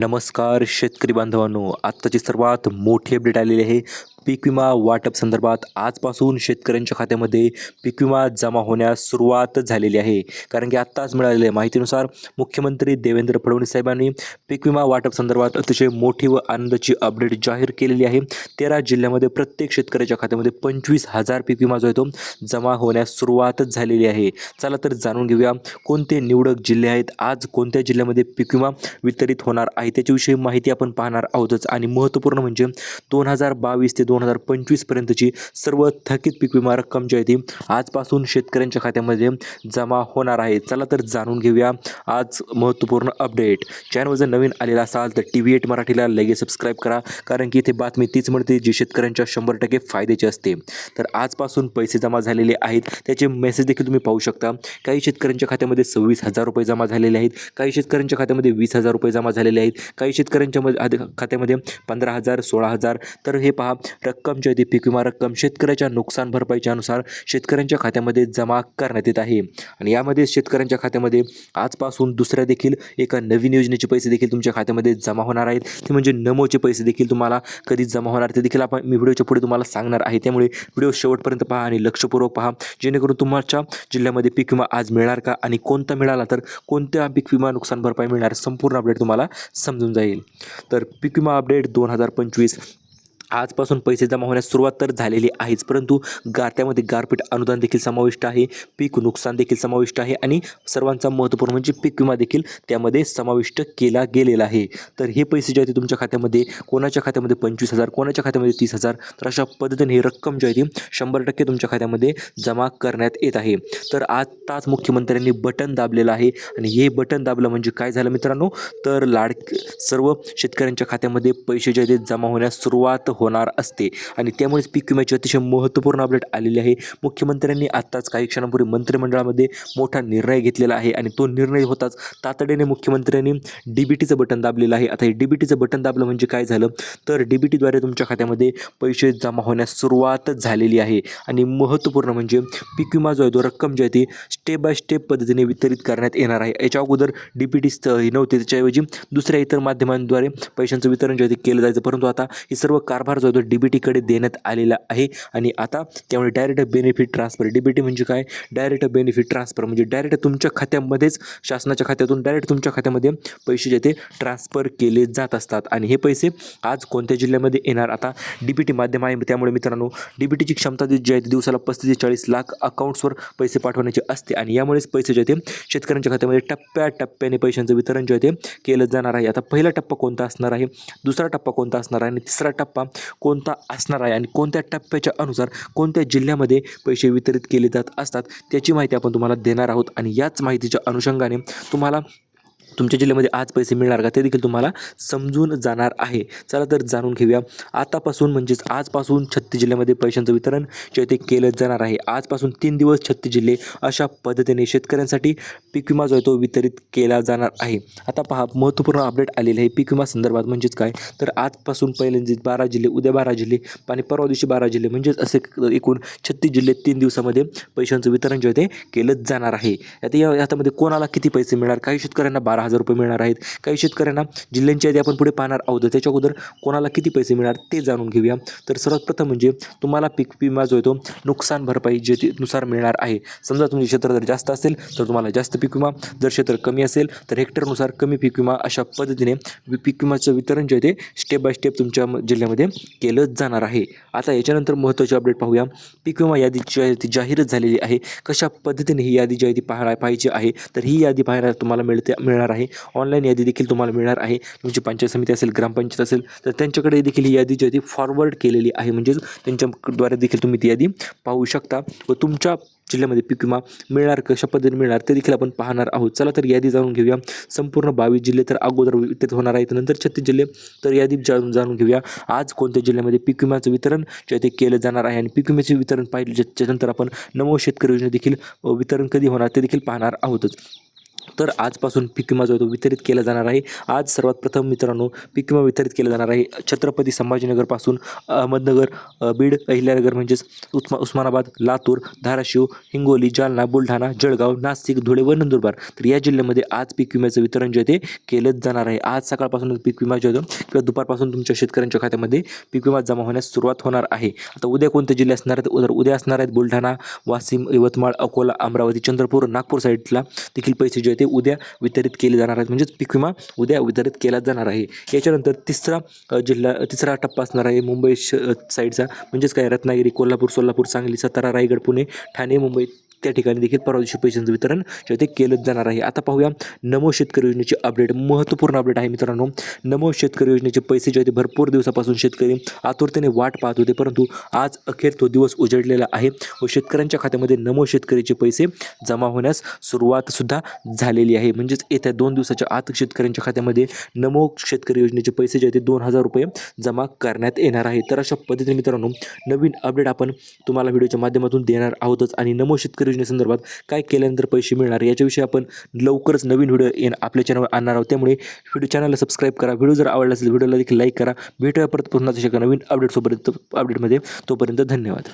नमस्कार शेतकरी बांधवांनो. आत्ताची सर्वात मोठी अपडेट आलेली आहे पीक विमा वाटप संदर्भात आजपासून शेतकऱ्यांच्या खात्यामध्ये पीक विमा जमा होण्यास सुरुवात झालेली आहे. कारण की आत्ताच मिळालेल्या माहितीनुसार मुख्यमंत्री देवेंद्र फडणवीस साहेबांनी पीक विमा वाटप संदर्भात अतिशय मोठी व आनंदाची अपडेट जाहीर केलेली आहे. तेरा जिल्ह्यामध्ये प्रत्येक शेतकऱ्याच्या खात्यामध्ये पंचवीस हजार पीक विमा जो आहे तो जमा होण्यास सुरुवातच झालेली आहे. चला तर जाणून घेऊया कोणते निवडक जिल्हे आहेत आज कोणत्या जिल्ह्यामध्ये पीक विमा वितरित होणार आहे त्याच्याविषयी माहिती आपण पाहणार आहोतच. आणि महत्त्वपूर्ण म्हणजे दोन हजार बावीस ते दोन हजार पंचवीसपर्यंतची सर्व थकीत पीक विमा रक्कम जी आहे ती आजपासून शेतकऱ्यांच्या खात्यामध्ये जमा होणार आहे. चला तर जाणून घेऊया आज महत्त्वपूर्ण अपडेट. चॅनल जर नवीन आलेला असाल तर टी व्ही एट मराठीला लगेच सबस्क्राईब करा कारण की इथे बातमी तीच म्हणते जी शेतकऱ्यांच्या शंभर टक्के फायद्याची असते. तर आजपासून पैसे जमा झालेले आहेत. त्याचे मेसेज देखील तुम्ही पाहू शकता. काही शेतकऱ्यांच्या खात्यामध्ये सव्वीस हजार रुपये जमा झालेले आहेत. काही शेतकऱ्यांच्या खात्यामध्ये वीस हजार रुपये जमा झालेले आहेत. काही शेतकऱ्यांच्या मध्ये खात्यामध्ये पंधरा हजार सोळा हजार. तर हे पहा रक्कम जी पीक विमा रक्कम शेतकऱ्याच्या नुकसान भरपाईच्या अनुसार शेतकऱ्यांच्या खात्यामध्ये जमा करण्यात येत आहे. आणि यामध्ये शेतकऱ्यांच्या खात्यामध्ये आजपासून दुसऱ्या देखील एका नवीन योजनेचे पैसे देखील तुमच्या खात्यामध्ये जमा होणार आहेत. ते म्हणजे नमोचे पैसे देखील तुम्हाला कधी जमा होणार ते देखील आपण मी व्हिडिओच्या पुढे तुम्हाला सांगणार आहे. त्यामुळे व्हिडिओ शेवटपर्यंत पहा आणि लक्षपूर्वक पहा. जेणेकरून तुमच्या जिल्ह्यामध्ये पीक विमा आज मिळणार का आणि कोणता मिळाला तर कोणत्या पीक विमा नुकसान भरपाई मिळणार संपूर्ण अपडेट तुम्हाला समजून जाईल. तर पीक विमा अपडेट दोन हजार पंचवीस आजपासून पैसे जमा होण्यास सुरुवात तर झालेली आहेच परंतु गात्यामध्ये गारपीट अनुदान देखील समाविष्ट आहे पीक नुकसान देखील समाविष्ट आहे आणि सर्वांचा महत्त्वपूर्ण म्हणजे पीक विमा देखील त्यामध्ये समाविष्ट केला गेलेला आहे. तर हे पैसे जे आहे ते तुमच्या खात्यामध्ये कोणाच्या खात्यामध्ये पंचवीस हजार कोणाच्या खात्यामध्ये तीस हजार तर अशा पद्धतीने ही रक्कम जी आहे ती शंभर टक्के तुमच्या खात्यामध्ये जमा करण्यात येत आहे. तर आत्ताच मुख्यमंत्र्यांनी बटन दाबलेलं आहे आणि हे बटन दाबलं म्हणजे काय झालं मित्रांनो? तर लाड सर्व शेतकऱ्यांच्या खात्यामध्ये पैसे जे आहेत ते जमा होण्यास सुरुवात होणार असते. आणि त्यामुळेच पीक विम्याची अतिशय महत्त्वपूर्ण अपडेट आलेली आहे. मुख्यमंत्र्यांनी आत्ताच काही क्षणापूर्वी मंत्रिमंडळामध्ये मोठा निर्णय घेतलेला आहे आणि तो निर्णय होताच तातडीने मुख्यमंत्र्यांनी डी बी टीचं बटन दाबलेलं आहे. आता हे डी बी टीचं बटन दाबलं म्हणजे काय झालं? तर डी बी टीद्वारे तुमच्या खात्यामध्ये पैसे जमा होण्यास सुरुवात झालेली आहे. आणि महत्त्वपूर्ण म्हणजे पीक विमा जो आहे तो रक्कम जी आहे ती स्टेप बाय स्टेप पद्धतीने वितरित करण्यात येणार आहे. याच्या अगोदर डी पी टी नव्हते. त्याच्याऐवजी दुसऱ्या इतर माध्यमांद्वारे पैशांचं वितरण जे आहे ते केलं जायचं. परंतु आता हे सर्व कारभार जो आहे तो डी देण्यात आलेला आहे. आणि आता त्यामुळे direct benefit transfer D B T म्हणजे काय? डायरेक्ट बेनिफिट ट्रान्सफर म्हणजे डायरेक्ट तुमच्या खात्यामध्येच शासनाच्या खात्यातून डायरेक्ट तुमच्या खात्यामध्ये पैसे जे ते ट्रान्सफर केले जात असतात. आणि हे पैसे आज कोणत्या जिल्ह्यामध्ये येणार? आता डी टी माध्यम आहे. त्यामुळे मित्रांनो डी टीची क्षमता जी आहे ती दिवसाला पस्तीस ते चाळीस लाख अकाउंट्सवर पैसे पाठवण्याचे असते. आणि यामुळेच पैसे जे ते शेतकऱ्यांच्या खात्यामध्ये टप्प्याटप्प्याने पैशांचं वितरण जे आहे ते केलं जाणार आहे. आता पहिला टप्पा कोणता असणार आहे? दुसरा टप्पा कोणता असणार आहे? आणि तिसरा टप्पा कोणता असणार आहे आणि कोणत्या टप्प्याच्या अनुसार कोणत्या जिल्ह्यामध्ये पैसे वितरित केले जात असतात त्याची माहिती आपण तुम्हाला देणार आहोत. आणि याच माहितीच्या अनुषंगाने तुम्हाला तुमच्या जिल्ह्यामध्ये आज पैसे मिळणार का ते देखील तुम्हाला समजून जाणार आहे. चला तर जाणून घेऊया. आतापासून म्हणजेच आजपासून छत्तीस जिल्ह्यामध्ये पैशांचं वितरण जे ते केलं जाणार आहे. आजपासून तीन दिवस छत्तीस जिल्हे अशा पद्धतीने शेतकऱ्यांसाठी पीक विमा जो आहे तो वितरित केला जाणार आहे. आता पहा महत्त्वपूर्ण अपडेट आलेले आहे पीक विमा संदर्भात म्हणजेच काय? तर आजपासून पहिल्यांदा बारा जिल्हे उद्या बारा जिल्हे आणि परवा दिवशी बारा जिल्हे म्हणजेच असे एकूण छत्तीस जिल्हे तीन दिवसामध्ये पैशांचं वितरण जे आहे ते केलं जाणार आहे. आता या याच्यामध्ये कोणाला किती पैसे मिळणार? काही शेतकऱ्यांना बारा हजार रुपये मिळणार आहेत. काही शेतकऱ्यांना जिल्ह्यांची यादी आपण पुढे पाहणार आहोत. त्याच्या अगोदर कोणाला किती पैसे मिळणार ते जाणून घेऊया. तर सर्वात प्रथम म्हणजे तुम्हाला पीक विमा जो आहे तो नुकसान भरपाई जे नुसार मिळणार आहे. समजा तुमचे क्षेत्र जर जास्त असेल तर तुम्हाला जास्त पीक विमा. जर क्षेत्र कमी असेल तर हेक्टरनुसार कमी पीक विमा अशा पद्धतीने पीक विमाचं वितरण जे आहे ते स्टेप बाय स्टेप तुमच्या जिल्ह्यामध्ये केलं जाणार आहे. आता याच्यानंतर महत्त्वाची अपडेट पाहूया. पीक विमा यादी जी आहे ती जाहीरच झालेली आहे. कशा पद्धतीने ही यादी जी आहे ती पाहायला पाहिजे आहे? तर ही यादी पाहायला तुम्हाला मिळते मिळणार आहे. ऑनलाईन यादी देखील तुम्हाला मिळणार आहे. तुमची पंचायत समिती असेल ग्रामपंचायत असेल तर त्यांच्याकडे देखील ही यादी जी आहे ती फॉरवर्ड केलेली आहे. म्हणजेच त्यांच्याद्वारे देखील तुम्ही ती यादी पाहू शकता व तुमच्या जिल्ह्यामध्ये पीक विमा मिळणार कशा पद्धतीने मिळणार ते देखील आपण पाहणार आहोत. चला तर यादी जाणून घेऊया. संपूर्ण बावीस जिल्हे तर अगोदर वितरित होणार आहेत. नंतर छत्तीस जिल्हे तर यादी जाणून जाणून घेऊया. आज कोणत्या जिल्ह्यामध्ये पीक विम्याचं वितरण जे ते केलं जाणार आहे आणि पीक विम्याचे वितरण पाहिजे त्याच्यानंतर आपण नमो शेतकरी योजना देखील वितरण कधी होणार ते देखील पाहणार आहोतच. तर आजपासून पीक विमा जो आहे तो वितरित केला जाणार आहे. आज सर्वात प्रथम मित्रांनो पीक विमा वितरित केला जाणार आहे छत्रपती संभाजीनगरपासून अहमदनगर बीड अहिल्यानगर म्हणजेच उस्मा उस्मानाबाद लातूर धाराशिव हिंगोली जालना बुलढाणा जळगाव नाशिक धुळे व नंदुरबार तर या जिल्ह्यामध्ये आज पीक विम्याचं वितरण जे आहे ते केलंच जाणार आहे. आज सकाळपासून पीक विमा जो आहे किंवा दुपारपासून तुमच्या शेतकऱ्यांच्या खात्यामध्ये पीक विमा जमा होण्यास सुरुवात होणार आहे. आता उद्या कोणते जिल्हे असणार आहेत? उद्या उद्या असणार आहेत बुलढाणा वाशिम यवतमाळ अकोला अमरावती चंद्रपूर नागपूर साईडला देखील पैसे जे ते उद्या वितरित केले जाणार आहेत. म्हणजेच पीक विमा उद्या वितरित केला जाणार आहे. याच्यानंतर तिसरा जिल्हा तिसरा टप्पा असणार आहे मुंबई श साईडचा. म्हणजेच काय? रत्नागिरी कोल्हापूर सोलापूर सांगली सातारा रायगड पुणे ठाणे मुंबई त्या ठिकाणी देखील परवा दिवशी पैशांचं वितरण जे ते केलंच जाणार आहे. आता पाहूया नमो शेतकरी योजनेचे अपडेट महत्त्वपूर्ण अपडेट आहे मित्रांनो. नमो शेतकरी योजनेचे पैसे जे आहे भरपूर दिवसापासून शेतकरी आतुरतेने वाट पाहत होते परंतु आज अखेर तो दिवस उजडलेला आहे व शेतकऱ्यांच्या खात्यामध्ये नमो शेतकरीचे पैसे जमा होण्यास सुरुवातसुद्धा झालेली आहे. म्हणजेच येत्या दोन दिवसाच्या आत शेतकऱ्यांच्या खात्यामध्ये नमो शेतकरी योजनेचे पैसे जे आहे दोन हजार रुपये जमा करण्यात येणार आहे. तर अशा पद्धतीने मित्रांनो नवीन अपडेट आपण तुम्हाला व्हिडिओच्या माध्यमातून देणार आहोतच आणि नमो शेतकरी योजनेसंदर्भात काय केल्यानंतर पैसे मिळणार याच्याविषयी आपण लवकरच नवीन व्हिडिओ येण आपल्या चॅनलवर आणणार आहोत. त्यामुळे व्हिडिओ चॅनलला सबस्क्राईब करा व्हिडिओ जर आवडला असेल व्हिडिओला देखील लाईक करा. भेटूया परत पुन्हा तशा नवीन अपडेटसोबत अपडेटमध्ये तोपर्यंत धन्यवाद.